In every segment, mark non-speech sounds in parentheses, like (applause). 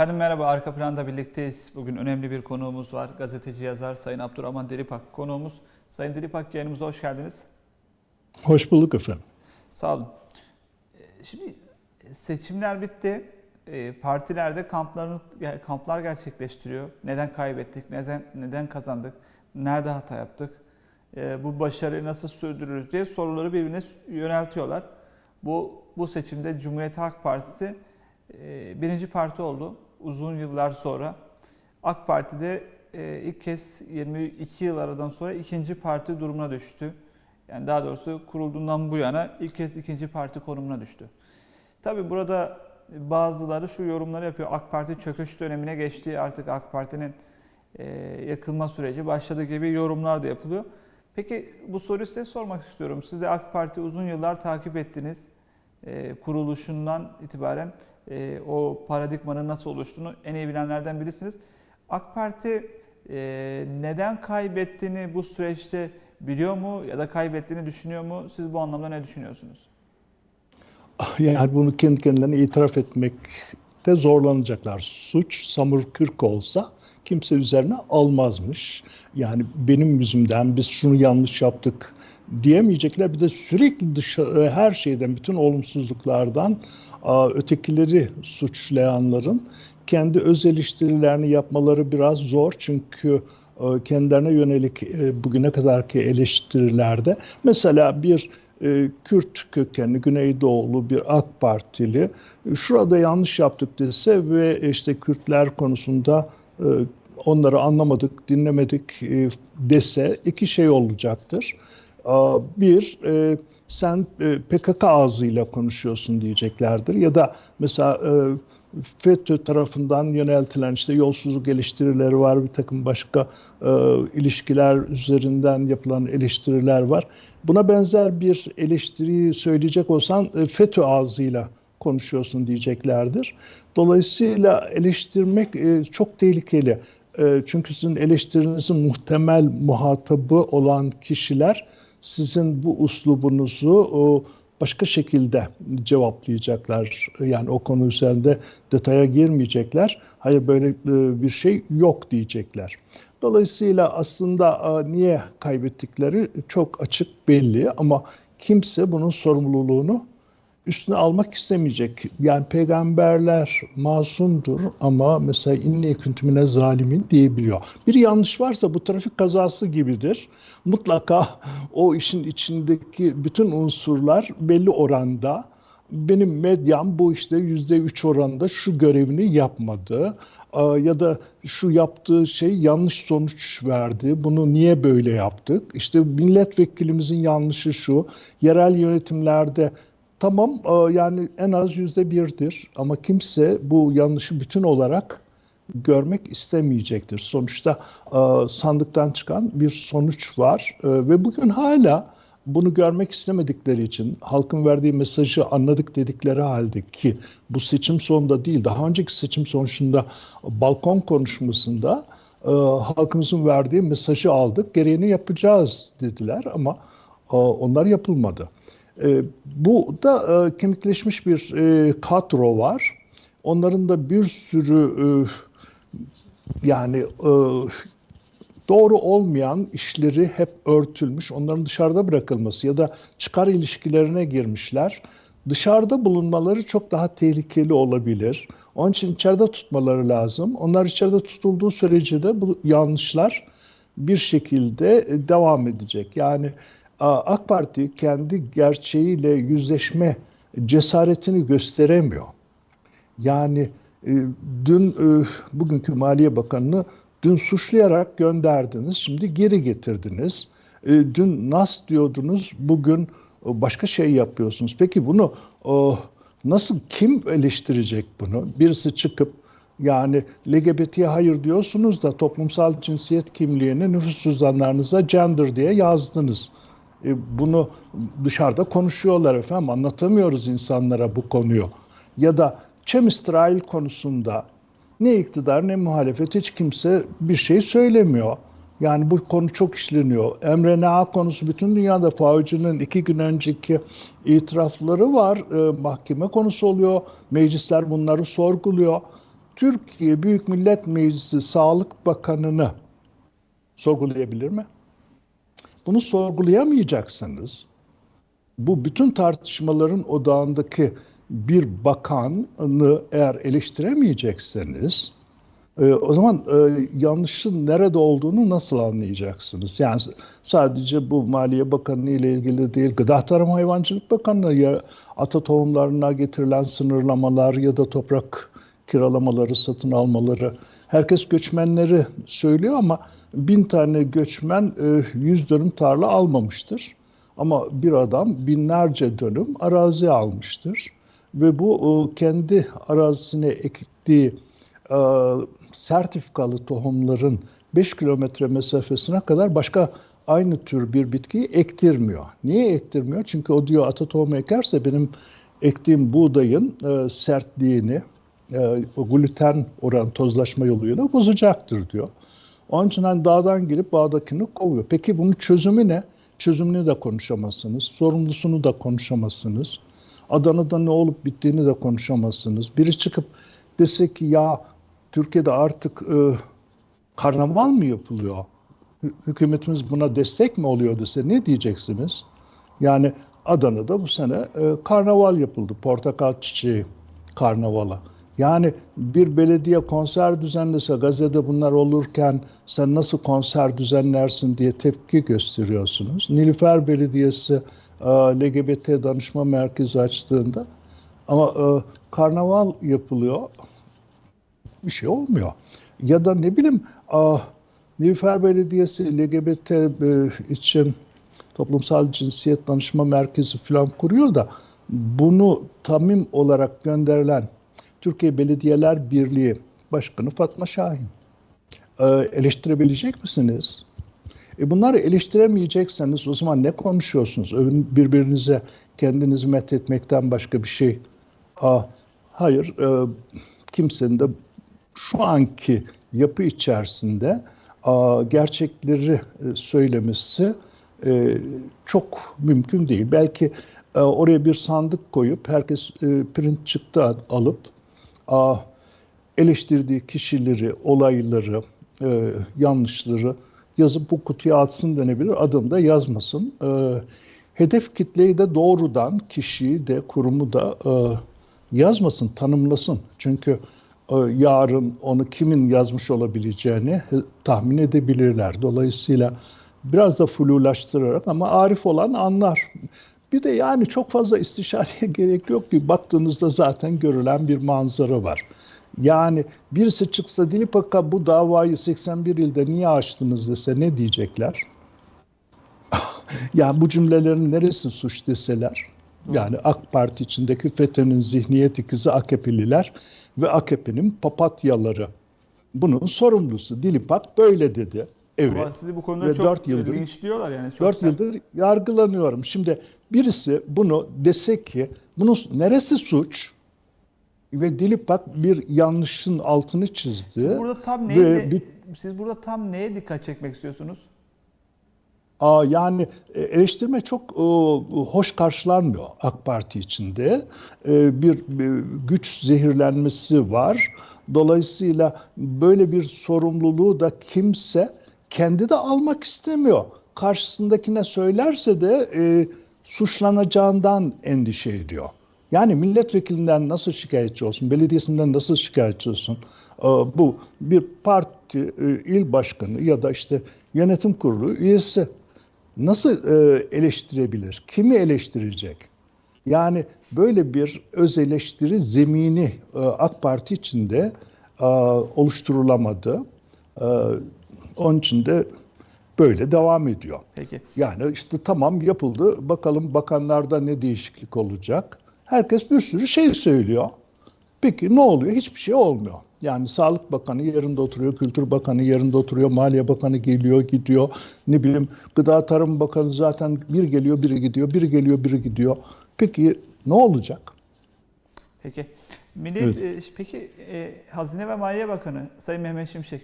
Efendim merhaba, arka planda birlikteyiz. Bugün önemli bir konuğumuz var. Gazeteci yazar Sayın Abdurrahman Dilipak konuğumuz. Sayın Dilipak yayınımıza hoş geldiniz. Hoş bulduk efendim. Sağ olun. Ee, Şimdi seçimler bitti. Ee, Partilerde kamplarını kamplar gerçekleştiriyor. Neden kaybettik? Neden neden kazandık? Nerede hata yaptık? Ee, Bu başarıyı nasıl sürdürürüz diye soruları birbirine yöneltiyorlar. Bu bu seçimde Cumhuriyet Halk Partisi e, birinci parti oldu uzun yıllar sonra. AK Parti'de e, ilk kez 22 yıl aradan sonra ikinci parti durumuna düştü. Yani daha doğrusu kurulduğundan bu yana ilk kez ikinci parti konumuna düştü. Tabi burada bazıları şu yorumları yapıyor. AK Parti çöküş dönemine geçti. Artık AK Parti'nin e, yakılma süreci başladı gibi yorumlar da yapılıyor. Peki bu soruyu size sormak istiyorum. Siz de AK Parti uzun yıllar takip ettiniz. E, kuruluşundan itibaren e, o paradigmanın nasıl oluştuğunu en iyi bilenlerden birisiniz. AK Parti e, neden kaybettiğini bu süreçte biliyor mu ya da kaybettiğini düşünüyor mu? Siz bu anlamda ne düşünüyorsunuz? (laughs) Yani bunu kendi kendilerine itiraf etmekte zorlanacaklar. Suç Samur Kürk olsa kimse üzerine almazmış. Yani benim yüzümden biz şunu yanlış yaptık diyemeyecekler. Bir de sürekli dışa, her şeyden, bütün olumsuzluklardan ötekileri suçlayanların kendi öz eleştirilerini yapmaları biraz zor. Çünkü kendilerine yönelik bugüne kadarki eleştirilerde mesela bir Kürt kökenli Güneydoğulu bir AK Partili şurada yanlış yaptık dese ve işte Kürtler konusunda onları anlamadık, dinlemedik dese iki şey olacaktır. Bir, sen PKK ağzıyla konuşuyorsun diyeceklerdir. Ya da mesela FETÖ tarafından yöneltilen işte yolsuzluk eleştirileri var, bir takım başka ilişkiler üzerinden yapılan eleştiriler var. Buna benzer bir eleştiriyi söyleyecek olsan FETÖ ağzıyla konuşuyorsun diyeceklerdir. Dolayısıyla eleştirmek çok tehlikeli. Çünkü sizin eleştirinizin muhtemel muhatabı olan kişiler sizin bu uslubunuzu başka şekilde cevaplayacaklar. Yani o konu üzerinde detaya girmeyecekler. Hayır böyle bir şey yok diyecekler. Dolayısıyla aslında niye kaybettikleri çok açık belli ama kimse bunun sorumluluğunu üstüne almak istemeyecek. Yani peygamberler masumdur ama mesela inni küntümüne zalimin diyebiliyor. Bir yanlış varsa bu trafik kazası gibidir. Mutlaka o işin içindeki bütün unsurlar belli oranda benim medyam bu işte yüzde üç oranında şu görevini yapmadı ya da şu yaptığı şey yanlış sonuç verdi. Bunu niye böyle yaptık? İşte milletvekilimizin yanlışı şu. Yerel yönetimlerde tamam yani en az yüzde birdir ama kimse bu yanlışı bütün olarak görmek istemeyecektir. Sonuçta sandıktan çıkan bir sonuç var ve bugün hala bunu görmek istemedikleri için halkın verdiği mesajı anladık dedikleri halde ki bu seçim sonunda değil daha önceki seçim sonucunda balkon konuşmasında e, halkımızın verdiği mesajı aldık gereğini yapacağız dediler ama e, onlar yapılmadı. E, bu da e, kemikleşmiş bir e, kadro var. Onların da bir sürü e, yani e, doğru olmayan işleri hep örtülmüş, onların dışarıda bırakılması ya da çıkar ilişkilerine girmişler. Dışarıda bulunmaları çok daha tehlikeli olabilir. Onun için içeride tutmaları lazım. Onlar içeride tutulduğu sürece de bu yanlışlar bir şekilde devam edecek. Yani AK Parti kendi gerçeğiyle yüzleşme cesaretini gösteremiyor. Yani dün bugünkü Maliye Bakanı'nı Dün suçlayarak gönderdiniz, şimdi geri getirdiniz. E, dün nas diyordunuz, bugün başka şey yapıyorsunuz. Peki bunu nasıl, kim eleştirecek bunu? Birisi çıkıp yani LGBT'ye hayır diyorsunuz da toplumsal cinsiyet kimliğini nüfus cüzdanlarınıza gender diye yazdınız. E, bunu dışarıda konuşuyorlar efendim, anlatamıyoruz insanlara bu konuyu. Ya da Çem konusunda ne iktidar ne muhalefet hiç kimse bir şey söylemiyor. Yani bu konu çok işleniyor. Emre Naha konusu bütün dünyada faicinin iki gün önceki itirafları var. E, mahkeme konusu oluyor. Meclisler bunları sorguluyor. Türkiye Büyük Millet Meclisi Sağlık Bakanı'nı sorgulayabilir mi? Bunu sorgulayamayacaksanız bu bütün tartışmaların odağındaki bir bakanı eğer eleştiremeyecekseniz e, o zaman e, yanlışın nerede olduğunu nasıl anlayacaksınız? Yani sadece bu Maliye Bakanı ile ilgili değil, Gıda Tarım Hayvancılık Bakanı ya ata tohumlarına getirilen sınırlamalar ya da toprak kiralamaları, satın almaları. Herkes göçmenleri söylüyor ama bin tane göçmen e, yüz dönüm tarla almamıştır. Ama bir adam binlerce dönüm arazi almıştır. Ve bu e, kendi arazisine ektiği e, sertifikalı tohumların 5 kilometre mesafesine kadar başka aynı tür bir bitkiyi ektirmiyor. Niye ektirmiyor? Çünkü o diyor ata tohumu ekerse benim ektiğim buğdayın sertliğini, gluten oran tozlaşma yoluyla bozacaktır diyor. Onun için hani dağdan gelip bağdakini kovuyor. Peki bunun çözümü ne? Çözümünü de konuşamazsınız. Sorumlusunu da konuşamazsınız. Adana'da ne olup bittiğini de konuşamazsınız. Biri çıkıp dese ki ya Türkiye'de artık e, karnaval mı yapılıyor? Hü- Hükümetimiz buna destek mi oluyor dese ne diyeceksiniz? Yani Adana'da bu sene e, karnaval yapıldı. Portakal çiçeği karnavala. Yani bir belediye konser düzenlese gazete bunlar olurken sen nasıl konser düzenlersin diye tepki gösteriyorsunuz. Nilüfer Belediyesi e, LGBT danışma merkezi açtığında ama e, karnaval yapılıyor bir şey olmuyor. Ya da ne bileyim ah, Nilüfer Belediyesi LGBT e, için toplumsal cinsiyet danışma merkezi falan kuruyor da bunu tamim olarak gönderilen Türkiye Belediyeler Birliği Başkanı Fatma Şahin. Ee, eleştirebilecek misiniz? E bunları eleştiremeyecekseniz o zaman ne konuşuyorsunuz? Birbirinize kendinizi methetmekten başka bir şey. Aa, hayır, e, kimsenin de şu anki yapı içerisinde aa, gerçekleri e, söylemesi e, çok mümkün değil. Belki e, oraya bir sandık koyup herkes e, print çıktı al- alıp eleştirdiği kişileri, olayları, e, yanlışları yazıp bu kutuya atsın denebilir. Adım da yazmasın. E, hedef kitleyi de doğrudan kişiyi de kurumu da e, yazmasın, tanımlasın. Çünkü yarın onu kimin yazmış olabileceğini tahmin edebilirler. Dolayısıyla biraz da flulaştırarak ama arif olan anlar. Bir de yani çok fazla istişareye (laughs) gerek yok ki baktığınızda zaten görülen bir manzara var. Yani birisi çıksa Dilipak'a bu davayı 81 ilde niye açtınız dese ne diyecekler? (laughs) ya bu cümlelerin neresi suç deseler? Yani AK Parti içindeki FETÖ'nün zihniyet ikizi AKP'liler ve AKP'nin papatyaları. Bunun sorumlusu Dilipak böyle dedi. Ama Evet. sizi bu konuda Ve çok dört yıldır- linçliyorlar yani. Çok 4 sert. yıldır yargılanıyorum. Şimdi birisi bunu dese ki bunun neresi suç? Ve Dilipak bir yanlışın altını çizdi. Siz burada tam Ve neye, bir- siz burada tam neye dikkat çekmek istiyorsunuz? Aa, yani e, eleştirme çok e, hoş karşılanmıyor AK Parti içinde. E, bir, bir güç zehirlenmesi var. Dolayısıyla böyle bir sorumluluğu da kimse kendi de almak istemiyor. Karşısındakine söylerse de e, suçlanacağından endişe ediyor. Yani milletvekilinden nasıl şikayetçi olsun, belediyesinden nasıl şikayetçi olsun? Ee, Bu bir parti e, il başkanı ya da işte yönetim kurulu üyesi nasıl e, eleştirebilir? Kimi eleştirecek? Yani böyle bir öz eleştiri zemini e, AK Parti içinde e, oluşturulamadı. E, Onun için de böyle devam ediyor. Peki. Yani işte tamam yapıldı. Bakalım bakanlarda ne değişiklik olacak. Herkes bir sürü şey söylüyor. Peki ne oluyor? Hiçbir şey olmuyor. Yani Sağlık Bakanı yerinde oturuyor, Kültür Bakanı yerinde oturuyor, Maliye Bakanı geliyor, gidiyor. Ne bileyim Gıda Tarım Bakanı zaten bir geliyor, biri gidiyor, biri geliyor, biri gidiyor. Peki ne olacak? Peki. Millet, e, peki e, Hazine ve Maliye Bakanı Sayın Mehmet Şimşek,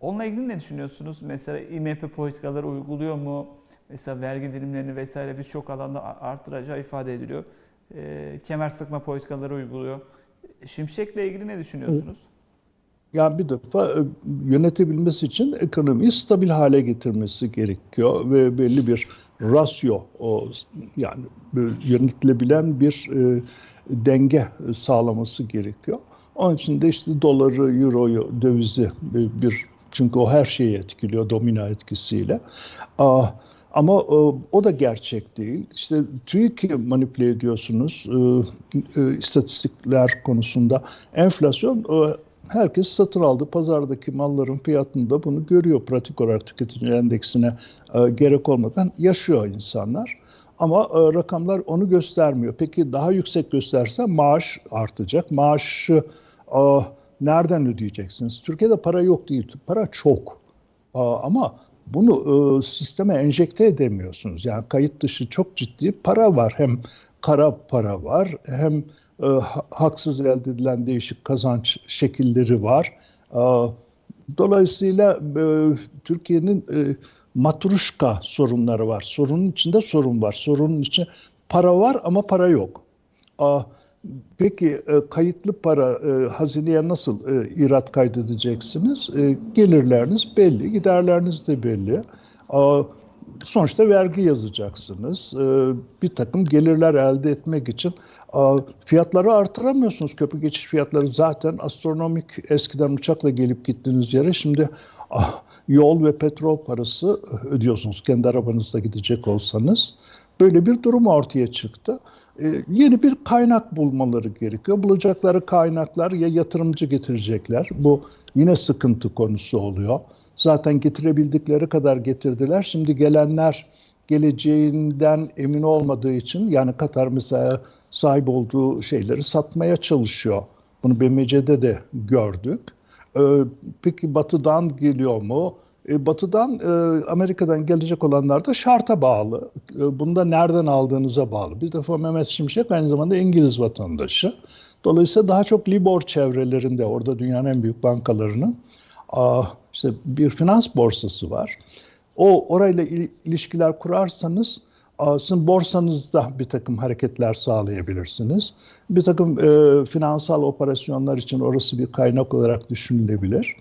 onunla ilgili ne düşünüyorsunuz? Mesela IMF politikaları uyguluyor mu? Mesela vergi dilimlerini vesaire birçok alanda a- arttıracağı ifade ediliyor. E, kemer sıkma politikaları uyguluyor. Şimşek'le ilgili ne düşünüyorsunuz? Yani bir defa e, yönetebilmesi için ekonomiyi stabil hale getirmesi gerekiyor ve belli bir rasyo o yani yönetilebilen bir e, denge sağlaması gerekiyor. Onun için de işte doları, euroyu, dövizi e, bir çünkü o her şeyi etkiliyor domino etkisiyle. Aa, ama e, o da gerçek değil. İşte TÜİK'i manipüle ediyorsunuz e, e, istatistikler konusunda. Enflasyon herkes satın aldı. Pazardaki malların fiyatında bunu görüyor. Pratik olarak tüketici endeksine gerek olmadan yaşıyor insanlar. Ama rakamlar onu göstermiyor. Peki daha yüksek gösterse maaş artacak. Maaşı e, nereden ödeyeceksiniz? Türkiye'de para yok değil. Para çok. Ama bunu e, sisteme enjekte edemiyorsunuz. Yani kayıt dışı çok ciddi para var. Hem kara para var hem e, haksız elde edilen değişik kazanç şekilleri var. Dolayısıyla e, Türkiye'nin matruşka sorunları var. Sorunun içinde sorun var. Sorunun içinde para var ama para yok. E, peki e, kayıtlı para e, hazineye nasıl e, irat kaydedeceksiniz? Gelirleriniz belli, giderleriniz de belli. Sonuçta vergi yazacaksınız. Bir takım gelirler elde etmek için Fiyatları artıramıyorsunuz. Köprü geçiş fiyatları zaten astronomik. Eskiden uçakla gelip gittiğiniz yere şimdi yol ve petrol parası ödüyorsunuz kendi arabanızda gidecek olsanız. Böyle bir durum ortaya çıktı. Ee, yeni bir kaynak bulmaları gerekiyor. Bulacakları kaynaklar ya yatırımcı getirecekler. Bu yine sıkıntı konusu oluyor. Zaten getirebildikleri kadar getirdiler. Şimdi gelenler geleceğinden emin olmadığı için yani Katar mesela sahip olduğu şeyleri satmaya çalışıyor. Bunu BMC'de de gördük. Ee, peki batıdan geliyor mu? E, batıdan, e, Amerika'dan gelecek olanlar da şarta bağlı. E, bunu da nereden aldığınıza bağlı. Bir defa Mehmet Şimşek aynı zamanda İngiliz vatandaşı. Dolayısıyla daha çok Libor çevrelerinde, orada dünyanın en büyük bankalarının işte bir finans borsası var. O orayla ilişkiler kurarsanız sizin borsanızda bir takım hareketler sağlayabilirsiniz. Bir takım e, finansal operasyonlar için orası bir kaynak olarak düşünülebilir.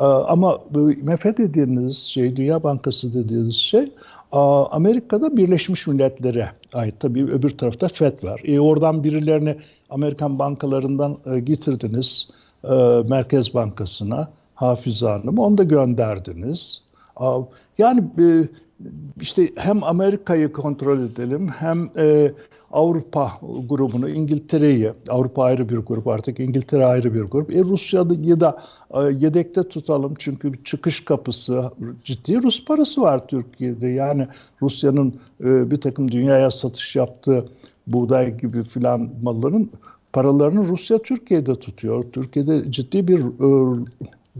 E, ama bu MF dediğiniz şey, Dünya Bankası dediğiniz şey e, Amerika'da Birleşmiş Milletler'e ait. Tabii öbür tarafta FED var. E, oradan birilerini Amerikan bankalarından e, getirdiniz e, Merkez Bankası'na, Hafize Hanım, onu da gönderdiniz. Yani işte hem Amerika'yı kontrol edelim hem Avrupa grubunu, İngiltere'yi, Avrupa ayrı bir grup artık, İngiltere ayrı bir grup. E, Rusya'yı da e, yedekte tutalım çünkü çıkış kapısı, ciddi Rus parası var Türkiye'de. Yani Rusya'nın e, bir takım dünyaya satış yaptığı buğday gibi filan malların paralarını Rusya Türkiye'de tutuyor. Türkiye'de ciddi bir e,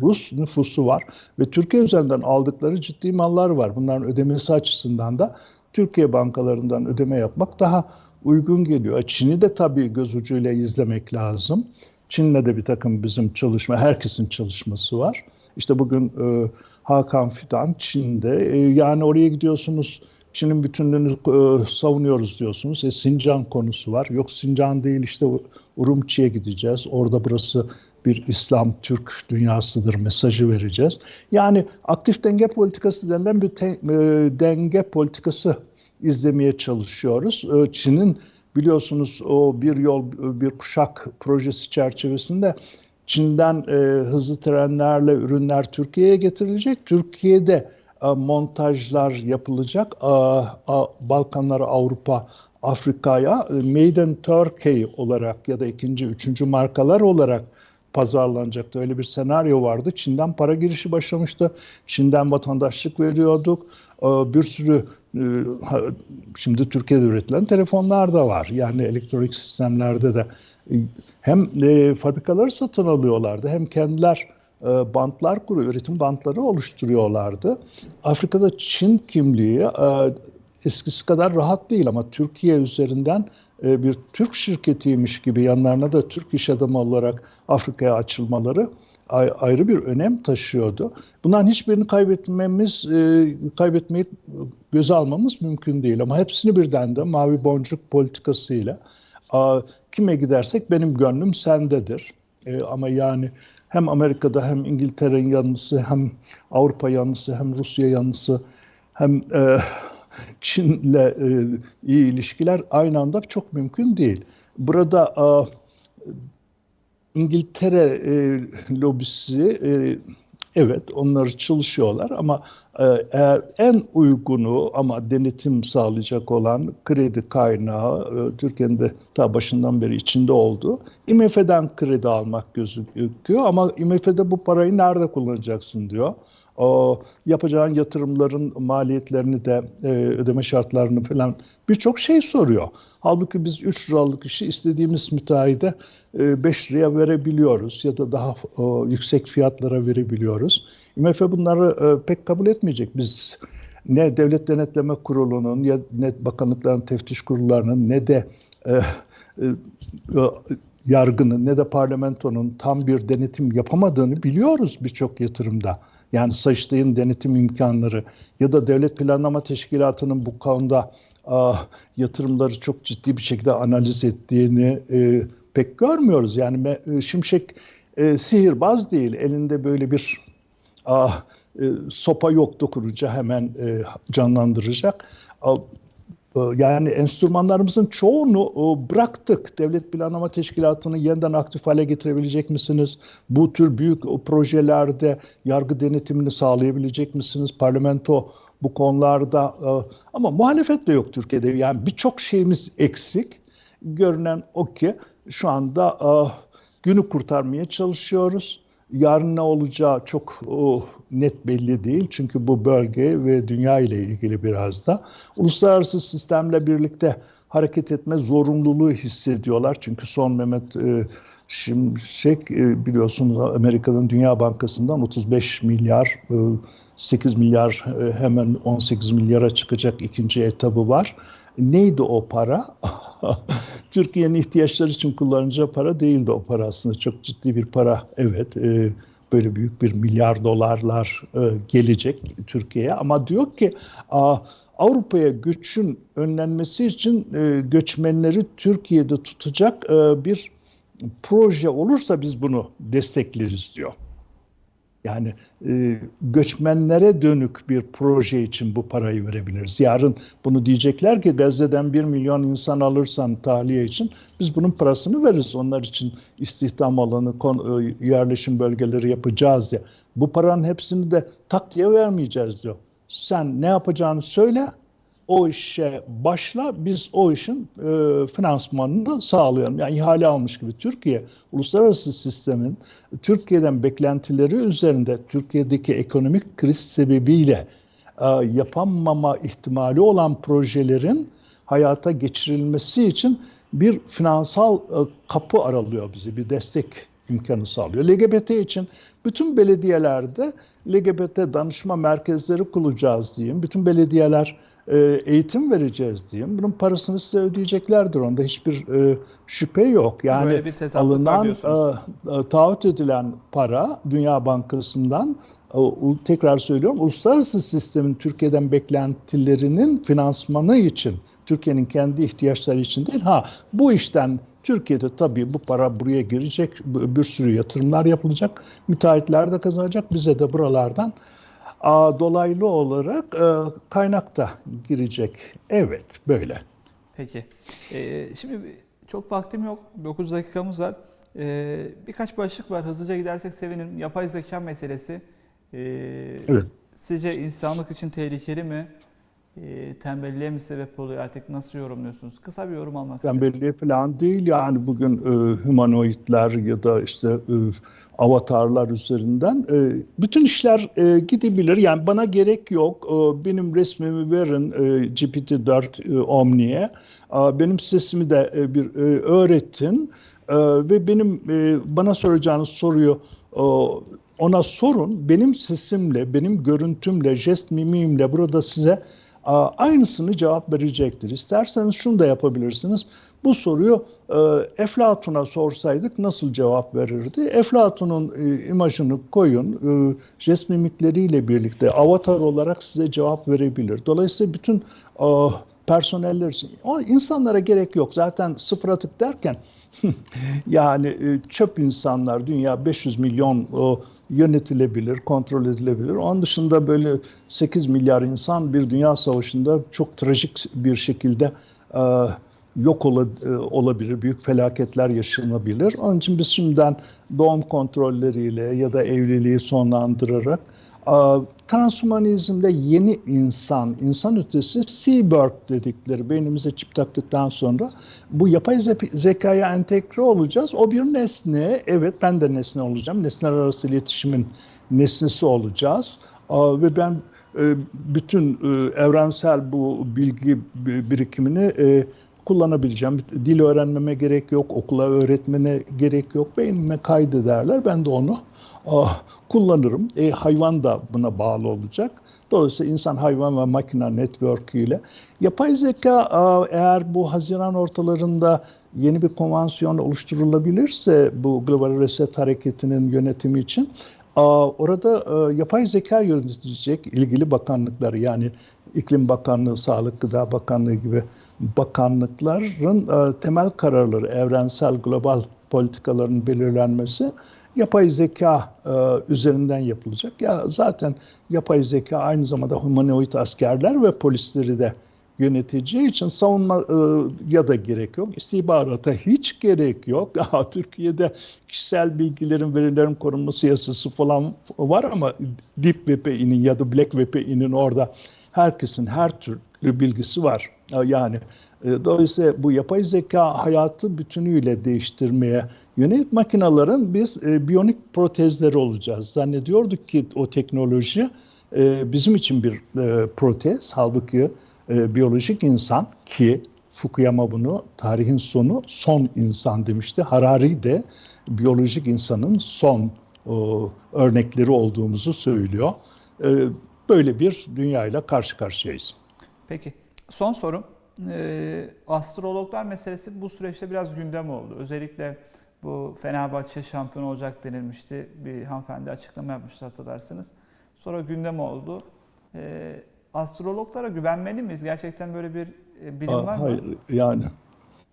Rus nüfusu var ve Türkiye üzerinden aldıkları ciddi mallar var. Bunların ödemesi açısından da Türkiye bankalarından ödeme yapmak daha uygun geliyor. Çin'i de tabii göz ucuyla izlemek lazım. Çin'le de bir takım bizim çalışma, herkesin çalışması var. İşte bugün e, Hakan Fidan Çin'de. E, yani oraya gidiyorsunuz, Çin'in bütünlüğünü e, savunuyoruz diyorsunuz. E, Sincan konusu var. Yok Sincan değil işte Urumçi'ye gideceğiz. Orada burası bir İslam Türk dünyasıdır mesajı vereceğiz. Yani aktif denge politikası denilen bir te, e, denge politikası izlemeye çalışıyoruz. Çin'in biliyorsunuz o bir yol bir kuşak projesi çerçevesinde Çin'den e, hızlı trenlerle ürünler Türkiye'ye getirilecek. Türkiye'de e, montajlar yapılacak. E, e, Balkanlar, Avrupa, Afrika'ya e, Made in Turkey olarak ya da ikinci, üçüncü markalar olarak pazarlanacaktı. Öyle bir senaryo vardı. Çin'den para girişi başlamıştı. Çin'den vatandaşlık veriyorduk. Bir sürü şimdi Türkiye'de üretilen telefonlar da var. Yani elektronik sistemlerde de e, hem e, fabrikaları satın alıyorlardı hem kendiler bantlar kuruyor, üretim bantları oluşturuyorlardı. Afrika'da Çin kimliği eskisi kadar rahat değil ama Türkiye üzerinden e, bir Türk şirketiymiş gibi yanlarına da Türk iş adamı olarak Afrika'ya açılmaları ayrı bir önem taşıyordu. Bunların hiçbirini kaybetmemiz, e, kaybetmeyi göze almamız mümkün değil. Ama hepsini birden de mavi boncuk politikasıyla kime gidersek benim gönlüm sendedir. E, ama yani hem Amerika'da hem İngiltere'nin yanlısı hem Avrupa yanlısı hem Rusya yanlısı hem e, (laughs) Çin'le iyi ilişkiler aynı anda çok mümkün değil. Burada İngiltere e, lobisi e, evet onlar çalışıyorlar ama e, eğer en uygunu ama denetim sağlayacak olan kredi kaynağı e, Türkiye'nin de ta başından beri içinde olduğu IMF'den kredi almak gözüküyor ama IMF'de bu parayı nerede kullanacaksın diyor. O yapacağın yatırımların maliyetlerini de e, ödeme şartlarını falan birçok şey soruyor. Halbuki biz 3 liralık işi istediğimiz müteahhide 5 liraya verebiliyoruz ya da daha o, yüksek fiyatlara verebiliyoruz. IMF bunları e, pek kabul etmeyecek. Biz ne Devlet Denetleme Kurulu'nun ya ne bakanlıkların teftiş kurullarının ne de e, e, yargının ne de parlamentonun tam bir denetim yapamadığını biliyoruz birçok yatırımda. Yani Sayıştay'ın denetim imkanları ya da Devlet Planlama Teşkilatı'nın bu konuda ah, yatırımları çok ciddi bir şekilde analiz ettiğini e, pek görmüyoruz. Yani me- Şimşek e, sihirbaz değil. Elinde böyle bir ah, e, sopa yok dokunuca hemen e, canlandıracak. Ah, e, yani enstrümanlarımızın çoğunu e, bıraktık. Devlet Planlama Teşkilatı'nı yeniden aktif hale getirebilecek misiniz? Bu tür büyük projelerde yargı denetimini sağlayabilecek misiniz? Parlamento bu konularda e, ama muhalefet de yok Türkiye'de. Yani birçok şeyimiz eksik. Görünen o ki şu anda e, günü kurtarmaya çalışıyoruz. Yarın ne olacağı çok oh, net belli değil. Çünkü bu bölge ve dünya ile ilgili biraz da uluslararası sistemle birlikte hareket etme zorunluluğu hissediyorlar. Çünkü son Mehmet e, Şimşek e, biliyorsunuz Amerika'nın Dünya Bankası'ndan 35 milyar e, 8 milyar e, hemen 18 milyara çıkacak ikinci etabı var. Neydi o para? (laughs) Türkiye'nin ihtiyaçları için kullanacağı para değildi o para aslında. Çok ciddi bir para. Evet, e, böyle büyük bir milyar dolarlar e, gelecek Türkiye'ye. Ama diyor ki Avrupa'ya göçün önlenmesi için e, göçmenleri Türkiye'de tutacak bir proje olursa biz bunu destekleriz diyor. Yani e, göçmenlere dönük bir proje için bu parayı verebiliriz. Yarın bunu diyecekler ki Gazze'den bir milyon insan alırsan tahliye için biz bunun parasını veririz. Onlar için istihdam alanı, kon, e, yerleşim bölgeleri yapacağız diye. Bu paranın hepsini de tak diye vermeyeceğiz diyor. Sen ne yapacağını söyle, o işe başla, biz o işin e, finansmanını sağlayalım. Yani ihale almış gibi Türkiye, uluslararası sistemin Türkiye'den beklentileri üzerinde Türkiye'deki ekonomik kriz sebebiyle e, yapamama ihtimali olan projelerin hayata geçirilmesi için bir finansal e, kapı aralıyor bizi, bir destek imkanı sağlıyor. LGBT için bütün belediyelerde LGBT danışma merkezleri kuracağız diyeyim. Bütün belediyeler eğitim vereceğiz diyeyim. Bunun parasını size ödeyeceklerdir. Onda hiçbir e, şüphe yok. Yani Böyle bir alınan, e, e, taahhüt edilen para Dünya Bankası'ndan e, tekrar söylüyorum uluslararası sistemin Türkiye'den beklentilerinin finansmanı için Türkiye'nin kendi ihtiyaçları için değil. Ha bu işten Türkiye'de tabii bu para buraya girecek, bir sürü yatırımlar yapılacak, müteahhitler de kazanacak, bize de buralardan dolaylı olarak e, kaynak da girecek. Evet, böyle. Peki. Ee, şimdi çok vaktim yok. 9 dakikamız var. Ee, birkaç başlık var. Hızlıca gidersek sevinirim. Yapay zeka meselesi. Ee, Evet. Sizce insanlık için tehlikeli mi? Ee, tembelliğe mi sebep oluyor? Artık nasıl yorumluyorsunuz? Kısa bir yorum almak istedim. Tembelliği falan değil yani bugün e, humanoidler ya da işte e, avatarlar üzerinden e, bütün işler e, gidebilir. Yani bana gerek yok. E, benim resmimi verin e, GPT-4 e, Omni'ye. E, benim sesimi de e, bir e, öğretin E, ve benim e, bana soracağınız soruyu e, ona sorun. Benim sesimle, benim görüntümle, jest mimiğimle burada size aynısını cevap verecektir. İsterseniz şunu da yapabilirsiniz. Bu soruyu e, Eflatun'a sorsaydık nasıl cevap verirdi? Eflatun'un e, imajını koyun, e, jest mimikleriyle birlikte avatar olarak size cevap verebilir. Dolayısıyla bütün e, personeller için. O insanlara gerek yok. Zaten sıfır atık derken (laughs) yani e, çöp insanlar dünya 500 milyon o, yönetilebilir, kontrol edilebilir. Onun dışında böyle 8 milyar insan bir dünya savaşında çok trajik bir şekilde e, yok ola, e, olabilir, büyük felaketler yaşanabilir. Onun için biz şimdiden doğum kontrolleriyle ya da evliliği sonlandırarak transhumanizmde yeni insan, insan ötesi seabird dedikleri beynimize çip taktıktan sonra bu yapay ze- zekaya entegre olacağız. O bir nesne, evet ben de nesne olacağım. Nesneler arası iletişimin nesnesi olacağız. Ve ben e, bütün e, evrensel bu bilgi bi- birikimini e, kullanabileceğim. Dil öğrenmeme gerek yok, okula öğretmene gerek yok. Beynime kaydederler. Ben de onu kullanırım. E, hayvan da buna bağlı olacak. Dolayısıyla insan hayvan ve makine network ile yapay zeka ah, eğer bu Haziran ortalarında yeni bir konvansiyon oluşturulabilirse bu Global Reset hareketinin yönetimi için ah, orada ah, yapay zeka yönetecek ilgili bakanlıkları yani İklim Bakanlığı, Sağlık Gıda Bakanlığı gibi bakanlıkların e, temel kararları, evrensel global politikaların belirlenmesi yapay zeka e, üzerinden yapılacak. Ya zaten yapay zeka aynı zamanda humanoid askerler ve polisleri de yöneteceği için savunma e, ya da gerek yok. İstihbarata hiç gerek yok. (laughs) Aha, Türkiye'de kişisel bilgilerin, verilerin korunması yasası falan var ama Deep VPN'in ya da Black VPN'in orada herkesin her türlü bilgisi var. Yani e, dolayısıyla bu yapay zeka hayatı bütünüyle değiştirmeye yönelik makinaların biz e, biyonik protezleri olacağız. Zannediyorduk ki o teknoloji e, bizim için bir e, protez. Halbuki e, biyolojik insan ki Fukuyama bunu tarihin sonu son insan demişti. Harari de biyolojik insanın son o, örnekleri olduğumuzu söylüyor. E, böyle bir dünyayla karşı karşıyayız. Peki son sorum. Ee, astrologlar meselesi bu süreçte biraz gündem oldu. Özellikle bu Fenerbahçe şampiyon olacak denilmişti. Bir hanımefendi açıklama yapmıştı hatırlarsınız. Sonra gündem oldu. Ee, astrologlara güvenmeli miyiz? Gerçekten böyle bir e, bilim Aa, var mı? Hayır, yani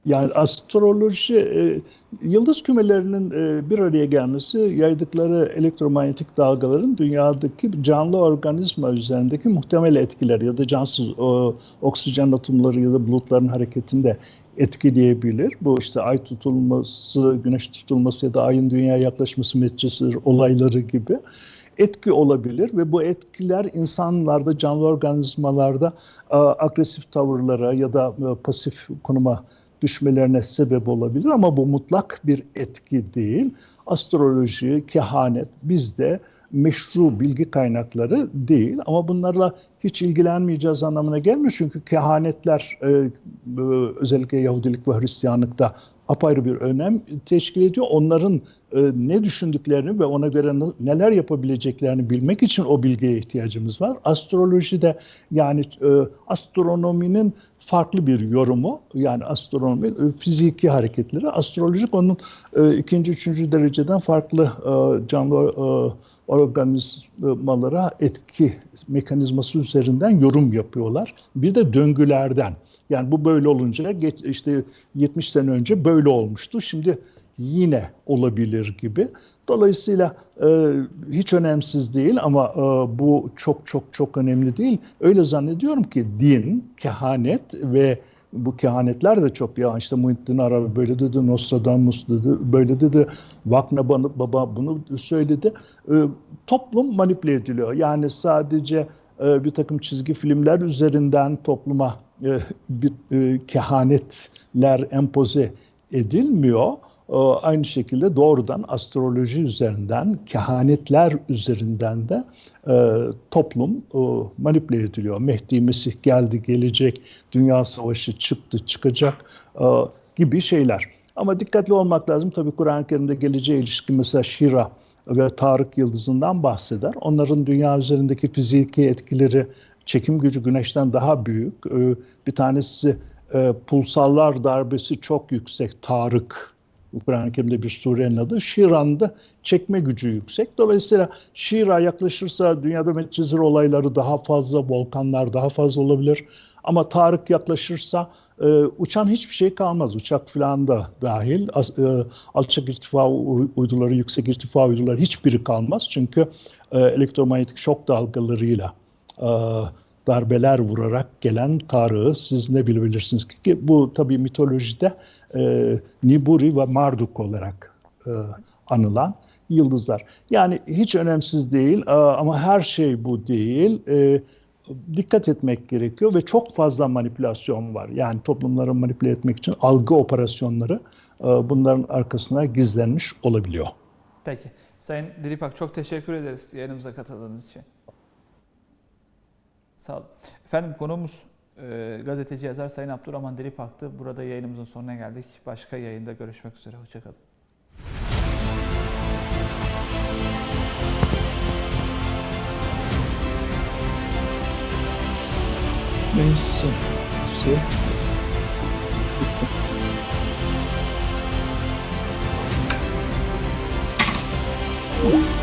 yani astroloji e, yıldız kümelerinin e, bir araya gelmesi yaydıkları elektromanyetik dalgaların dünyadaki canlı organizma üzerindeki muhtemel etkiler ya da cansız o, oksijen atomları ya da bulutların hareketinde etkileyebilir. Bu işte ay tutulması, güneş tutulması ya da ayın dünyaya yaklaşması metresi olayları gibi etki olabilir ve bu etkiler insanlarda, canlı organizmalarda e, agresif tavırlara ya da e, pasif konuma düşmelerine sebep olabilir ama bu mutlak bir etki değil. Astroloji, kehanet bizde meşru bilgi kaynakları değil ama bunlarla hiç ilgilenmeyeceğiz anlamına gelmiyor. Çünkü kehanetler e, e, özellikle Yahudilik ve Hristiyanlıkta apayrı bir önem teşkil ediyor. Onların e, ne düşündüklerini ve ona göre neler yapabileceklerini bilmek için o bilgiye ihtiyacımız var. Astroloji de yani astronominin farklı bir yorumu yani astronomi fiziki hareketleri astrolojik onun ikinci üçüncü dereceden farklı canlı organizmalara etki mekanizması üzerinden yorum yapıyorlar. Bir de döngülerden. Yani bu böyle olunca geç, işte 70 sene önce böyle olmuştu. Şimdi yine olabilir gibi. Dolayısıyla e, hiç önemsiz değil ama e, bu çok çok çok önemli değil. Öyle zannediyorum ki din, kehanet ve bu kehanetler de çok ya işte Muhittin Arabi böyle dedi, Nostradamus dedi, böyle dedi, Vakna Baba bunu söyledi. E, toplum manipüle ediliyor. Yani sadece e, bir takım çizgi filmler üzerinden topluma e, bir e, kehanetler empoze edilmiyor. Aynı şekilde doğrudan astroloji üzerinden, kehanetler üzerinden de e, toplum e, manipüle ediliyor. Mehdi Mesih geldi, gelecek, Dünya Savaşı çıktı, çıkacak e, gibi şeyler. Ama dikkatli olmak lazım. Tabii Kur'an-ı Kerim'de geleceğe ilişkin mesela Şira ve Tarık Yıldızı'ndan bahseder. Onların dünya üzerindeki fiziki etkileri, çekim gücü güneşten daha büyük. Bir tanesi pulsallar darbesi çok yüksek Tarık Kur'an-ı Kerim'de bir surenin adı. Şiran'da çekme gücü yüksek. Dolayısıyla Şira yaklaşırsa dünyada Medcezir olayları daha fazla, volkanlar daha fazla olabilir. Ama Tarık yaklaşırsa e, uçan hiçbir şey kalmaz. Uçak falan da dahil. As, e, alçak irtifa uyduları, yüksek irtifa uyduları hiçbiri kalmaz. Çünkü e, elektromanyetik şok dalgalarıyla e, darbeler vurarak gelen Tarık'ı siz ne bilebilirsiniz ki bu tabii mitolojide e, Niburi ve Marduk olarak e, anılan yıldızlar. Yani hiç önemsiz değil e, ama her şey bu değil. E, dikkat etmek gerekiyor ve çok fazla manipülasyon var. Yani toplumları manipüle etmek için algı operasyonları e, bunların arkasına gizlenmiş olabiliyor. Peki. Sayın Dilipak çok teşekkür ederiz yayınımıza katıldığınız için. Sağ olun. Efendim konuğumuz e, gazeteci yazar Sayın Abdurrahman Delipak'tı. Burada yayınımızın sonuna geldik. Başka yayında görüşmek üzere. Hoşçakalın. Neyse. Se. Bitti. Oh.